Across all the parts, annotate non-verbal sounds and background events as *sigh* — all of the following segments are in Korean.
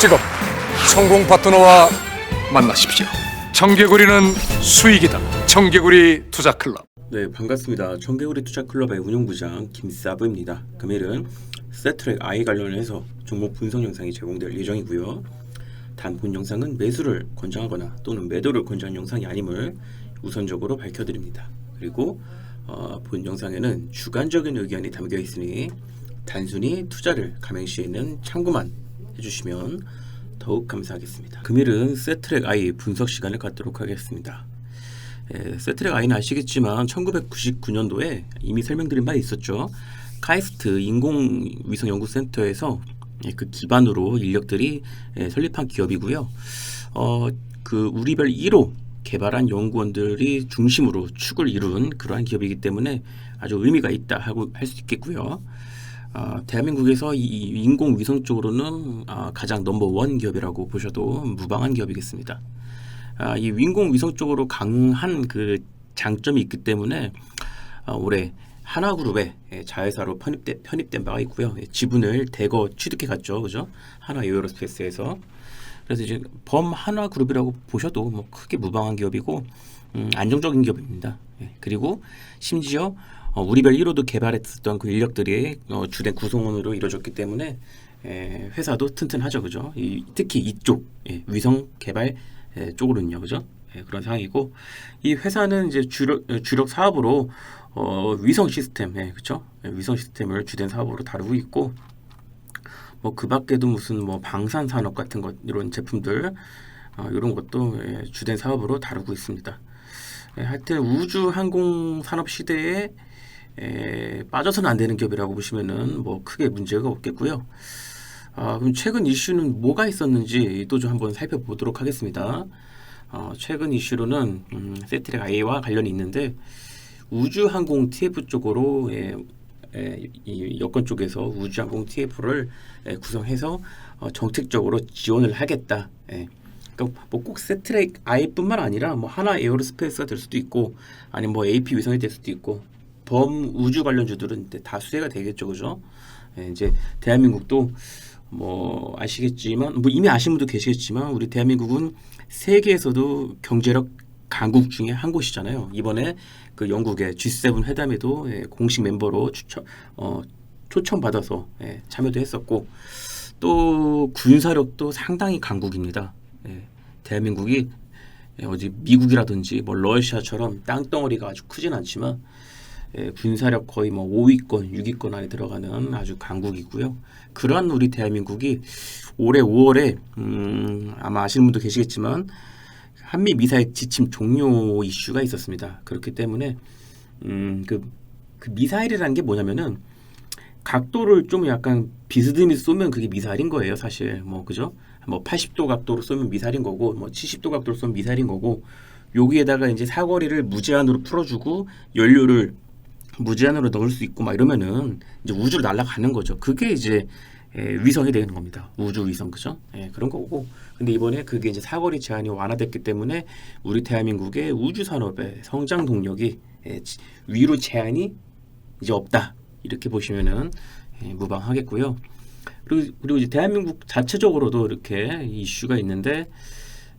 지금 성공 파트너와 만나십시오. 청개구리는 수익이다. 청개구리 투자 클럽. 네 반갑습니다. 청개구리 투자 클럽의 운영부장 김사부입니다. 금일은 세트랙 I 관련해서 종목 분석 영상이 제공될 예정이고요. 단본 영상은 매수를 권장하거나 또는 매도를 권장한 영상이 아님을 우선적으로 밝혀드립니다. 그리고 어, 본 영상에는 주관적인 의견이 담겨 있으니 단순히 투자를 감행 시에는 참고만 해주시면 더욱 감사하겠습니다. 금일은 세트랙 I 분석 시간을 갖도록 하겠습니다. 예, 세트랙 아이는 아시겠지만 1999년도에 이미 설명드린 바 있었죠. 카이스트 인공위성연구센터에서 예, 그 기반으로 인력들이 예, 설립한 기업이고요. 어, 그 우리별 1호 개발한 연구원들이 중심으로 축을 이룬 그러한 기업이기 때문에 아주 의미가 있다 하고 할 수 있겠고요. 아, 대한민국에서 이 인공위성 쪽으로는 아, 가장 넘버원 기업이라고 보셔도 무방한 기업이겠습니다. 아, 이 인공위성 쪽으로 강한 그 장점이 있기 때문에 아, 올해 하나그룹에 예, 자회사로 편입된, 편입된 바가 있고요. 예, 지분을 대거 취득해 갔죠, 그죠? 하나 에어로스페이스에서 그래서 이제 범 하나그룹이라고 보셔도 뭐 크게 무방한 기업이고 음, 안정적인 기업입니다. 예, 그리고 심지어 어, 우리별 1호도 개발했었던 그 인력들이 어, 주된 구성원으로 이루어졌기 때문에 에, 회사도 튼튼하죠, 그죠? 이, 특히 이쪽 예, 위성 개발 에, 쪽으로는요, 그죠? 예, 그런 상황이고 이 회사는 이제 주력 주력 사업으로 어, 위성 시스템, 예, 그렇죠? 위성 시스템을 주된 사업으로 다루고 있고 뭐 그 밖에도 무슨 뭐 방산 산업 같은 것 이런 제품들 어, 이런 것도 예, 주된 사업으로 다루고 있습니다. 예, 하여튼 우주 항공 산업 시대에 에, 빠져서는 안 되는 기업이라고 보시면은 뭐 크게 문제가 없겠고요. 아, 그럼 최근 이슈는 뭐가 있었는지 또 좀 한번 살펴보도록 하겠습니다. 어, 최근 이슈로는 음, 세트랙 I와 관련이 있는데 우주항공 TF 쪽으로 예, 예, 이 여권 쪽에서 우주항공 TF를 예, 구성해서 어, 정책적으로 지원을 하겠다. 예. 그러니까 뭐 꼭 세트랙 I뿐만 아니라 뭐 하나 에어로스페이스가 될 수도 있고 아니면 뭐 AP 위성이 될 수도 있고 범 우주 관련주들은 이제 다 수혜가 되겠죠, 그죠? 예, 이제 대한민국도 뭐 아시겠지만 뭐 이미 아시는 분도 계시겠지만 우리 대한민국은 세계에서도 경제력 강국 중에 한 곳이잖아요. 이번에 그 영국의 G7 회담에도 예, 공식 멤버로 추천 어, 초청 받아서 예, 참여도 했었고 또 군사력도 상당히 강국입니다. 예, 대한민국이 예, 어디 미국이라든지 뭐 러시아처럼 땅덩어리가 아주 크진 않지만 예, 군사력 거의 뭐 5위권, 6위권 안에 들어가는 아주 강국이고요. 그러한 우리 대한민국이 올해 5월에 음, 아마 아시는 분도 계시겠지만 한미 미사일 지침 종료 이슈가 있었습니다. 그렇기 때문에 음, 그, 그 미사일이라는 게 뭐냐면은 각도를 좀 약간 비스듬히 쏘면 그게 미사일인 거예요, 사실. 뭐 그죠? 뭐 80도 각도로 쏘면 미사일인 거고, 뭐 70도 각도로 쏘면 미사일인 거고, 여기에다가 이제 사거리를 무제한으로 풀어주고 연료를 무제한으로 넣을 수 있고 막 이러면은 이제 우주로 날아가는 거죠. 그게 이제 예, 위성이 되는 겁니다. 우주 위성 그죠? 예, 그런 거고. 근데 이번에 그게 이제 사거리 제한이 완화됐기 때문에 우리 대한민국의 우주 산업의 성장 동력이 예, 지- 위로 제한이 이제 없다. 이렇게 보시면은 예, 무방하겠고요. 그리고, 그리고 이제 대한민국 자체적으로도 이렇게 이슈가 있는데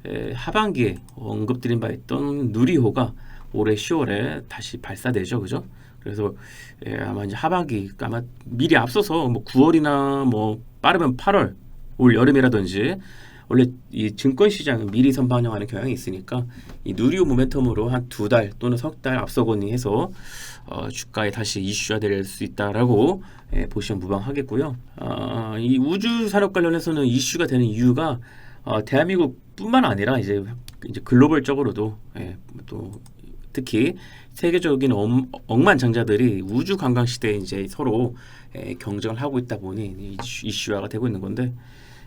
에, 하반기에 언급드린 바 있던 누리호가 올해 10월에 다시 발사되죠, 그죠? 그래서 예, 아마 이제 하반기 아마 미리 앞서서 뭐 9월이나 뭐 빠르면 8월 올 여름이라든지 원래 이 증권 시장은 미리 선반영하는 경향이 있으니까 이 누리호 모멘텀으로 한 두 달 또는 석 달 앞서거니 해서 어, 주가에 다시 이슈화 될 수 있다라고 예, 보시면 무방하겠고요. 아, 이 우주 산업 관련해서는 이슈가 되는 이유가 어, 대한민국뿐만 아니라 이제 이제 글로벌적으로도 예, 또 특히 세계적인 엄, 억만장자들이 우주 관광 시대에 이제 서로 에, 경쟁을 하고 있다 보니 이슈화가 되고 있는 건데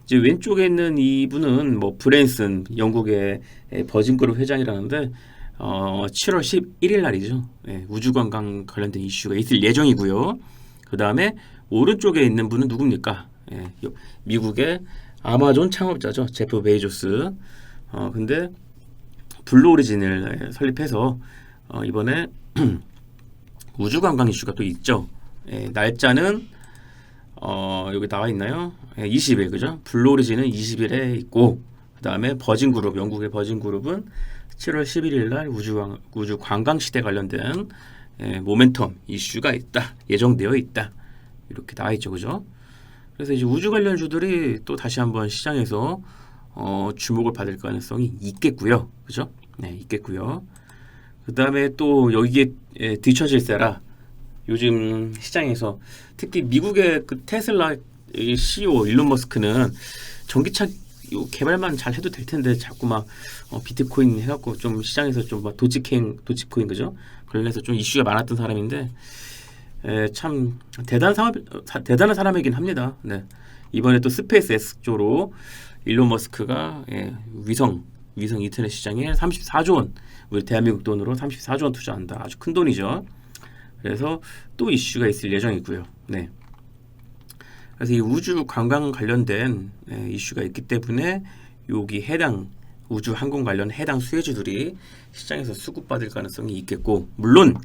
이제 왼쪽에 있는 이분은 뭐 브랜슨 영국의 에, 버진그룹 회장이라는데 어, 7월 11일 날이죠. 예, 우주 관광 관련된 이슈가 있을 예정이고요. 그 다음에 오른쪽에 있는 분은 누굽니까? 예, 요- 미국의 아마존 창업자죠. 제프 베이조스. 어, 근데 블루 오리진을 설립해서 어, 이번에 *clears throat* 우주 관광 이슈가 또 있죠. 예, 날짜는 어, 여기 나와 있나요? 예, 20일 그죠? 블루 오리진은 20일에 있고 그다음에 버진 그룹 영국의 버진 그룹은 7월 11일 날 우주 광- 우주 관광 시대 관련된 예, 모멘텀 이슈가 있다. 예정되어 있다. 이렇게 나와 있죠. 그죠? 그래서 이제 우주 관련 주들이 또 다시 한번 시장에서 어, 주목을 받을 가능성이 있겠고요. 그죠? 네, 있겠고요. 그 다음에 또 여기에 예, 뒤처질세라 요즘 시장에서 특히 미국의 그 테슬라 이 CEO 일론 머스크는 전기차 요 개발만 잘 해도 될 텐데 자꾸 막 어, 비트코인 해갖고 좀 시장에서 좀 막 도치코인 도치코인 그죠 관련해서 좀 이슈가 많았던 사람인데 에, 참 대단한 사람 대단한 사람이긴 합니다. 네 이번에 또 스페이스 X 쪽으로 일론 머스크가 예, 위성 위성 인터넷 시장에 34조 원 우리 대한민국 돈으로 34조 원 투자한다 아주 큰 돈이죠. 그래서 또 이슈가 있을 예정이고요. 네. 그래서 이 우주 관광 관련된 예, 이슈가 있기 때문에 여기 해당 우주 항공 관련 해당 수혜주들이 시장에서 수급받을 가능성이 있겠고 물론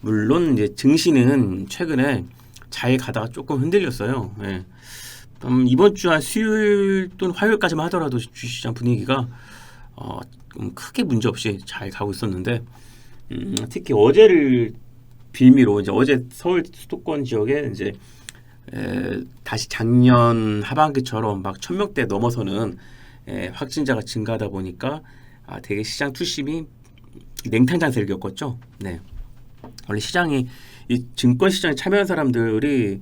물론 이제 증시는 최근에 잘 가다가 조금 흔들렸어요. 예. 음, 이번 주 한 수요일 또는 화요일까지만 하더라도 주시장 분위기가 어, 음, 크게 문제 없이 잘 가고 있었는데 음, 특히 어제를 빌미로 이제 어제 서울 수도권 지역에 이제 에, 다시 작년 하반기처럼 막 천명대 넘어서는 에, 확진자가 증가하다 보니까 아, 되게 시장 투심이 냉탕 장세를 겪었죠. 네. 원래 시장이 이 증권 시장에 참여한 사람들이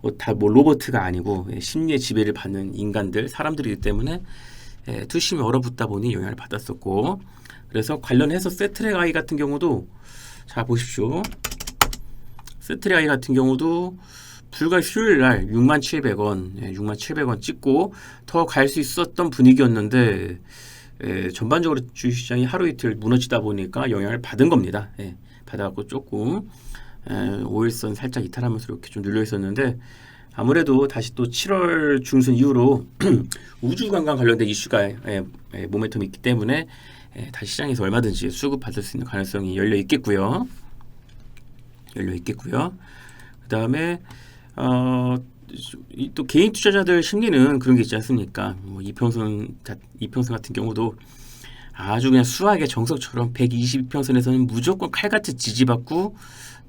뭐 다뭐 로버트가 아니고 예, 심리의 지배를 받는 인간들 사람들이기 때문에 예, 투심이 얼어붙다 보니 영향을 받았었고 그래서 관련해서 세트랙 아이 같은 경우도 자 보십시오 세트랙 아이 같은 경우도 불과 수요일 날 6만 700원, 예, 6만 700원 찍고 더 갈 수 있었던 분위기였는데 예, 전반적으로 주식시장이 하루 이틀 무너지다 보니까 영향을 받은 겁니다. 예, 받아갖고 조금 에, 5일선 살짝 이탈하면서 이렇게 좀 눌려 있었는데 아무래도 다시 또 7월 중순 이후로 *clears throat* 우주 관광 관련된 이슈가 에, 에, 모멘텀이 있기 때문에 에, 다시 시장에서 얼마든지 수급 받을 수 있는 가능성이 열려 있겠고요. 열려 있겠고요. 그 다음에 어, 이- 또 개인 투자자들 심리는 그런 게 있지 않습니까? 뭐 이평선 자- 이평선 같은 경우도 아주 그냥 수학의 정석처럼 122평선에서는 무조건 칼같이 지지받고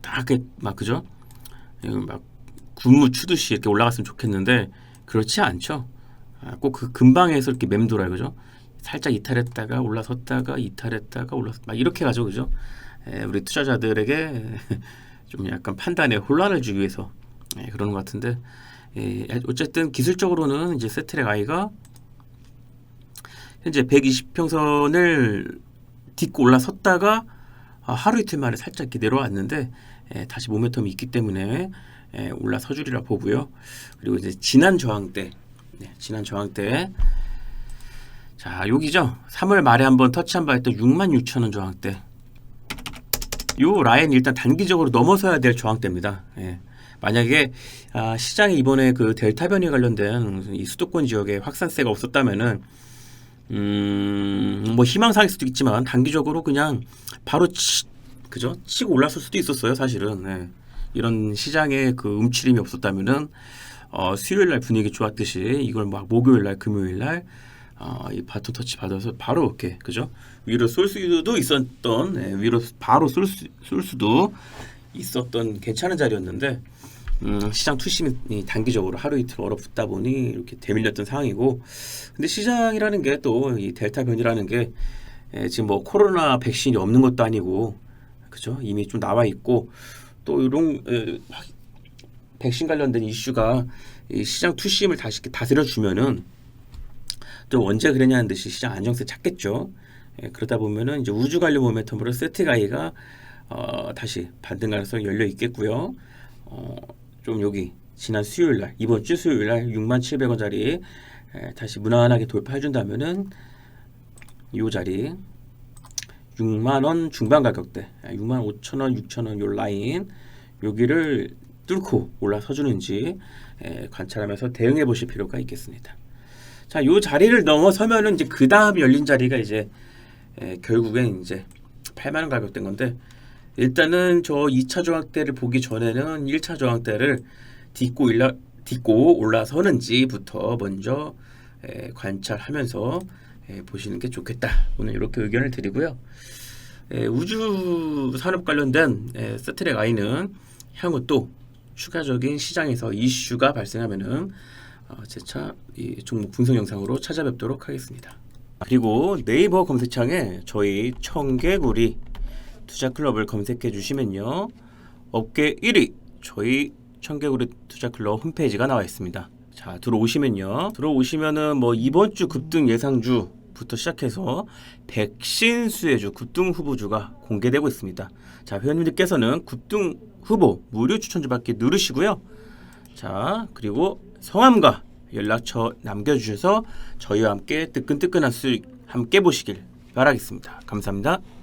딱 막 그죠? 이거 막 군무 추듯이 이렇게 올라갔으면 좋겠는데 그렇지 않죠. 아, 꼭그 근방에서 이렇게 맴돌아요, 그죠? 살짝 이탈했다가 올라섰다가 이탈했다가 올라섰 막 이렇게 가죠, 그죠? 에, 우리 투자자들에게 *laughs* 좀 약간 판단에 혼란을 주기 위해서 예, 그러는 것 같은데 예, 어쨌든 기술적으로는 이제 세트랙 아이가 현재 120평선을 딛고 올라섰다가 아, 하루 이틀 만에 살짝 이렇게 내려왔는데 예, 다시 모멘텀이 있기 때문에 예, 올라서 주리라 보고요. 그리고 이제 지난 저항 때, 네, 지난 저항 때, 자 여기죠. 3월 말에 한번 터치한 바 했던 66,000원 저항 때, 요 라인 일단 단기적으로 넘어서야 될 저항대입니다. 예. 만약에 아, 시장에 이번에 그 델타 변이 관련된 이 수도권 지역에 확산세가 없었다면은 음, 뭐 희망사일 수도 있지만 단기적으로 그냥 바로 치, 그죠? 치고 올랐을 수도 있었어요, 사실은. 예. 이런 시장에 그 움츠림이 없었다면은 어, 수요일 날 분위기 좋았듯이 이걸 막 목요일 날, 금요일 날 어, 이 바톤 터치 받아서 바로 이렇게 그죠? 위로 쏠 수도 있었던 예, 위로 바로 쏠, 수, 쏠 수도 있었던 괜찮은 자리였는데 음, 시장 투심이 단기적으로 하루 이틀 얼어붙다 보니 이렇게 대밀렸던 상황이고 근데 시장이라는 게 또 이 델타 변이라는 게 예, 지금 뭐 코로나 백신이 없는 것도 아니고 그죠 이미 좀 나와 있고 또 이런 에, 확- 백신 관련된 이슈가 이 시장 투심을 다시 이렇게 다스려 주면은 또 언제 그랬냐는 듯이 시장 안정세 찾겠죠. 예, 그러다 보면은 이제 우주 관련 모멘텀으로 세트 가이가 어, 다시 반등 가능성이 열려 있겠고요. 어, 좀 여기 지난 수요일 날 이번 주 수요일 날 6만 700원짜리 에, 다시 무난하게 돌파해 준다면은 이 자리 6만 원 중반 가격대 6만 5천 원, 6천 원 요 라인 여기를 뚫고 올라서 주는지 에, 관찰하면서 대응해 보실 필요가 있겠습니다. 자, 요 자리를 넘어서면은 이제 그 다음 열린 자리가 이제 에, 결국엔 이제 8만 원 가격대인 건데 일단은 저 2차 저항 대를 보기 전에는 1차 저항 대를 딛고 일라, 딛고 올라서는지부터 먼저 에, 관찰하면서 에, 보시는 게 좋겠다. 오늘 이렇게 의견을 드리고요. 에, 우주 산업 관련된 에, 스트랙 아이는 향후 또 추가적인 시장에서 이슈가 발생하면은 어, 제차 이 종목 분석 영상으로 찾아뵙도록 하겠습니다. 그리고 네이버 검색창에 저희 청개구리 투자클럽을 검색해 주시면요 업계 1위 저희 청개구리 투자클럽 홈페이지가 나와 있습니다. 자 들어오시면요 들어오시면은 뭐 이번 주 급등 예상주 부터 시작해서 백신 수혜주 급등 후보주가 공개되고 있습니다. 자 회원님들께서는 급등 후보 무료 추천주 받기 누르시고요. 자 그리고 성함과 연락처 남겨주셔서 저희와 함께 뜨끈뜨끈한 수익 함께 보시길 바라겠습니다. 감사합니다.